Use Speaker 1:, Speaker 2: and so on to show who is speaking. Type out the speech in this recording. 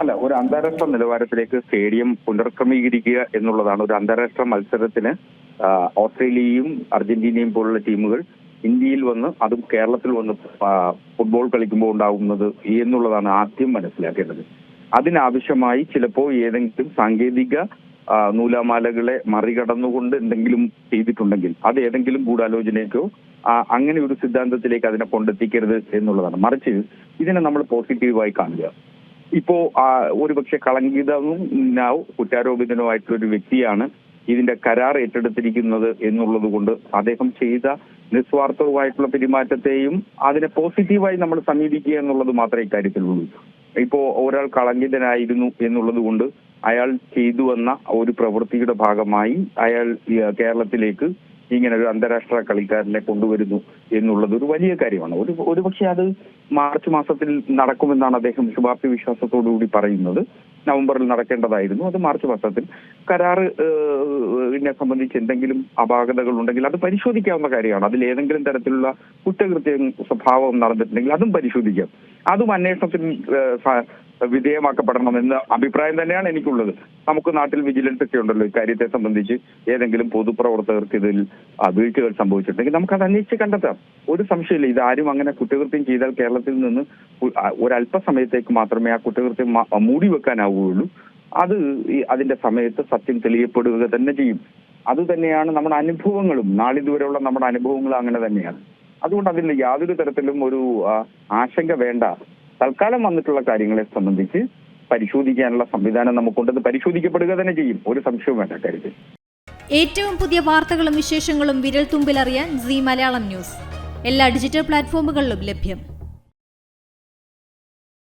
Speaker 1: അല്ല ഒരു അന്താരാഷ്ട്ര നിലവാരത്തിലേക്ക് സ്റ്റേഡിയം പുനർക്രമീകരിക്കുക എന്നുള്ളതാണ് ഒരു അന്താരാഷ്ട്ര മത്സരത്തിന് ഓസ്ട്രേലിയയും അർജന്റീനയും പോലുള്ള ടീമുകൾ ഇന്ത്യയിൽ വന്ന് അതും കേരളത്തിൽ വന്ന് ഫുട്ബോൾ കളിക്കുമ്പോൾ ഉണ്ടാകുന്നത് എന്നുള്ളതാണ് ആദ്യം മനസ്സിലാക്കേണ്ടത്. അതിനാവശ്യമായി ചിലപ്പോൾ ഏതെങ്കിലും സാങ്കേതിക നൂലാമാലകളെ മറികടന്നുകൊണ്ട് എന്തെങ്കിലും ചെയ്തിട്ടുണ്ടെങ്കിൽ അത് ഏതെങ്കിലും ഗൂഢാലോചനയ്ക്കോ അങ്ങനെ ഒരു സിദ്ധാന്തത്തിലേക്ക് അതിനെ കൊണ്ടെത്തിക്കരുത് എന്നുള്ളതാണ്. മറിച്ച് ഇതിനെ നമ്മൾ പോസിറ്റീവായി കാണുക. ഇപ്പോ ഒരുപക്ഷെ കളങ്കിതവും കുറ്റാരോപിതനുമായിട്ടുള്ള ഒരു വ്യക്തിയാണ് ഇതിന്റെ കരാർ ഏറ്റെടുത്തിരിക്കുന്നത് എന്നുള്ളത് കൊണ്ട് അദ്ദേഹം ചെയ്ത നിസ്വാർത്ഥവുമായിട്ടുള്ള പെരുമാറ്റത്തെയും അതിനെ പോസിറ്റീവായി നമ്മൾ സമീപിക്കുക എന്നുള്ളത് മാത്രമേ ഇക്കാര്യത്തിലുള്ളൂ. ഇപ്പോ ഒരാൾ കളങ്കിതനായിരുന്നു എന്നുള്ളത് കൊണ്ട് അയാൾ ചെയ്തു വന്ന ഒരു പ്രവൃത്തിയുടെ ഭാഗമായി അയാൾ കേരളത്തിലേക്ക് ഇങ്ങനെ ഒരു അന്താരാഷ്ട്ര കളിക്കാരനെ കൊണ്ടുവരുന്നു എന്നുള്ളത് ഒരു വലിയ കാര്യമാണ്. ഒരു ഒരുപക്ഷെ അത് മാർച്ച് മാസത്തിൽ നടക്കുമെന്നാണ് അദ്ദേഹം ശുഭാപ്തി വിശ്വാസത്തോടുകൂടി പറയുന്നത്. നവംബറിൽ നടക്കേണ്ടതായിരുന്നു. അത് മാർച്ച് മാസത്തിൽ. കരാറ് നെ സംബന്ധിച്ച് എന്തെങ്കിലും അപാകതകൾ ഉണ്ടെങ്കിൽ അത് പരിശോധിക്കാവുന്ന കാര്യമാണ്. അതിൽ ഏതെങ്കിലും തരത്തിലുള്ള കുറ്റകൃത്യം സ്വഭാവം നടന്നിട്ടുണ്ടെങ്കിൽ അതും പരിശോധിക്കാം. അതും അന്വേഷണത്തിന് ഏഹ്, എന്ന അഭിപ്രായം തന്നെയാണ് എനിക്കുള്ളത്. നമുക്ക് നാട്ടിൽ വിജിലൻസ് ഒക്കെ ഉണ്ടല്ലോ ഇക്കാര്യത്തെ സംബന്ധിച്ച് ഏതെങ്കിലും പൊതുപ്രവർത്തകർക്ക് ഇതിൽ വീഴ്ചകൾ സംഭവിച്ചിട്ടുണ്ടെങ്കിൽ നമുക്ക് അത് അന്വേഷിച്ച് കണ്ടെത്താം. ഒരു സംശയമില്ല ഇത് ആരും അങ്ങനെ കുറ്റകൃത്യം ചെയ്താൽ കേരളത്തിൽ നിന്ന് ഒരല്പസമയത്തേക്ക് മാത്രമേ ആ കുറ്റകൃത്യം മൂടി വെക്കാനാവുകയുള്ളൂ. അത് അതിന്റെ സമയത്ത് സത്യം തെളിയപ്പെടുക തന്നെ ചെയ്യും. അത് തന്നെയാണ് നമ്മുടെ അനുഭവങ്ങളും. നാളിതുവരെയുള്ള നമ്മുടെ അനുഭവങ്ങളും അങ്ങനെ തന്നെയാണ്. അതുകൊണ്ട് അതിൽ യാതൊരു തരത്തിലും ഒരു ആശങ്ക വേണ്ട. തൽക്കാലം വന്നിട്ടുള്ള കാര്യങ്ങളെ സംബന്ധിച്ച് പരിശോധിക്കാനുള്ള സംവിധാനം നമുക്കുണ്ടെന്ന് പരിശോധിക്കപ്പെടുക തന്നെ ചെയ്യും. ഒരു സംശയവും വേണ്ട കാര്യത്തിൽ
Speaker 2: ഏറ്റവും പുതിയ വാർത്തകളും വിശേഷങ്ങളും വിരൽ തുമ്പിലറിയാൻ സി മലയാളം ന്യൂസ്. എല്ലാ ഡിജിറ്റൽ പ്ലാറ്റ്ഫോമുകളിലും ലഭ്യം.